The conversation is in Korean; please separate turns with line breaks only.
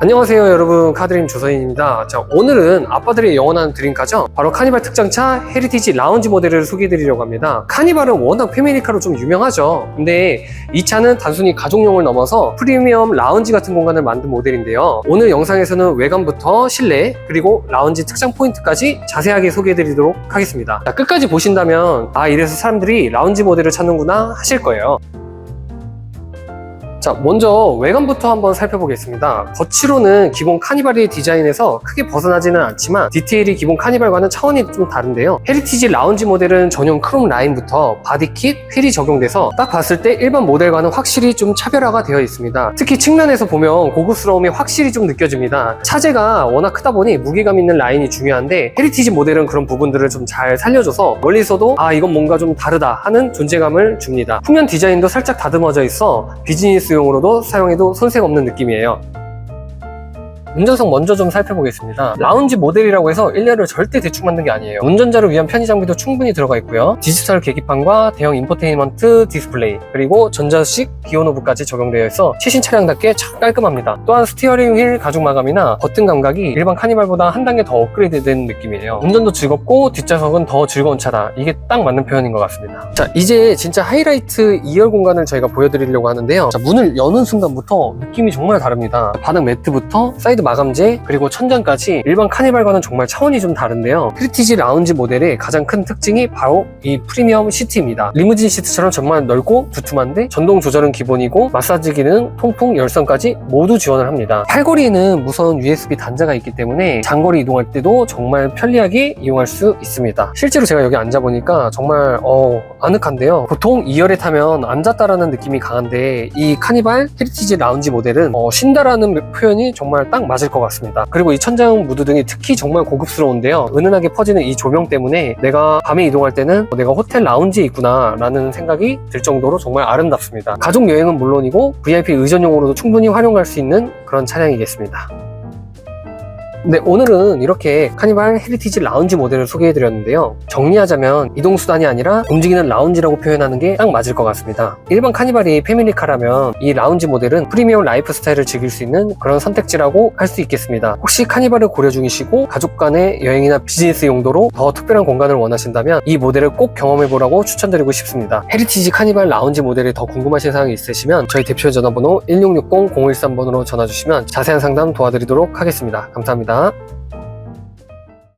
안녕하세요 여러분. 카드림 조서인입니다. 자 오늘은 아빠들의 영원한 드림카죠 바로 카니발 특장차 헤리티지 라운지 모델을 소개해 드리려고 합니다. 카니발은 워낙 페미니카로 좀 유명하죠. 근데 이 차는 단순히 가족용을 넘어서 프리미엄 라운지 같은 공간을 만든 모델인데요. 오늘 영상에서는 외관부터 실내 그리고 라운지 특장 포인트까지 자세하게 소개해 드리도록 하겠습니다. 자, 끝까지 보신다면 아 이래서 사람들이 라운지 모델을 찾는구나 하실 거예요 자, 먼저 외관부터 한번 살펴보겠습니다. 겉으로는 기본 카니발의 디자인에서 크게 벗어나지는 않지만 디테일이 기본 카니발과는 차원이 좀 다른데요. 헤리티지 라운지 모델은 전용 크롬 라인부터 바디킷, 휠이 적용돼서 딱 봤을 때 일반 모델과는 확실히 좀 차별화가 되어 있습니다. 특히 측면에서 보면 고급스러움이 확실히 좀 느껴집니다. 차제가 워낙 크다 보니 무게감 있는 라인이 중요한데 헤리티지 모델은 그런 부분들을 좀 잘 살려줘서 멀리서도 아 이건 뭔가 좀 다르다 하는 존재감을 줍니다. 후면 디자인도 살짝 다듬어져 있어 비즈니스 용으로도 사용해도 손색 없는 느낌이에요. 운전석 먼저 좀 살펴보겠습니다. 라운지 모델이라고 해서 일렬을 절대 대충 만든 게 아니에요. 운전자를 위한 편의 장비도 충분히 들어가 있고요. 디지털 계기판과 대형 인포테인먼트 디스플레이 그리고 전자식 기어노브까지 적용되어 있어 최신 차량답게 참 깔끔합니다. 또한 스티어링 휠 가죽 마감이나 버튼 감각이 일반 카니발보다 한 단계 더 업그레이드된 느낌이에요. 운전도 즐겁고 뒷좌석은 더 즐거운 차다. 이게 딱 맞는 표현인 것 같습니다. 자 이제 진짜 하이라이트 2열 공간을 저희가 보여드리려고 하는데요. 자 문을 여는 순간부터 느낌이 정말 다릅니다. 바닥 매트부터 사이드 마감재 그리고 천장까지 일반 카니발과는 정말 차원이 좀 다른데요. 프리티지 라운지 모델의 가장 큰 특징이 바로 이 프리미엄 시트입니다. 리무진 시트처럼 정말 넓고 두툼한데 전동 조절은 기본이고 마사지 기능, 통풍, 열선까지 모두 지원을 합니다. 팔걸이에는 무선 USB 단자가 있기 때문에 장거리 이동할 때도 정말 편리하게 이용할 수 있습니다. 실제로 제가 여기 앉아보니까 정말 어, 아늑한데요. 보통 2열에 타면 앉았다라는 느낌이 강한데 이 카니발 헤리티지 라운지 모델은 어, 쉰다라는 표현이 정말 딱 맞을 것 같습니다. 그리고 이 천장 무드등이 특히 정말 고급스러운데요. 은은하게 퍼지는 이 조명 때문에 내가 밤에 이동할 때는 어, 내가 호텔 라운지에 있구나 라는 생각이 들 정도로 정말 아름답습니다. 가족 여행은 물론이고 VIP 의전용으로도 충분히 활용할 수 있는 그런 차량이겠습니다. 네, 오늘은 이렇게 카니발 헤리티지 라운지 모델을 소개해드렸는데요. 정리하자면 이동수단이 아니라 움직이는 라운지라고 표현하는 게 딱 맞을 것 같습니다. 일반 카니발이 패밀리카라면 이 라운지 모델은 프리미엄 라이프 스타일을 즐길 수 있는 그런 선택지라고 할 수 있겠습니다. 혹시 카니발을 고려 중이시고 가족 간의 여행이나 비즈니스 용도로 더 특별한 공간을 원하신다면 이 모델을 꼭 경험해보라고 추천드리고 싶습니다. 헤리티지 카니발 라운지 모델에 더 궁금하신 사항이 있으시면 저희 대표 전화번호 1660-013번으로 전화 주시면 자세한 상담 도와드리도록 하겠습니다. 감사합니다. 啊。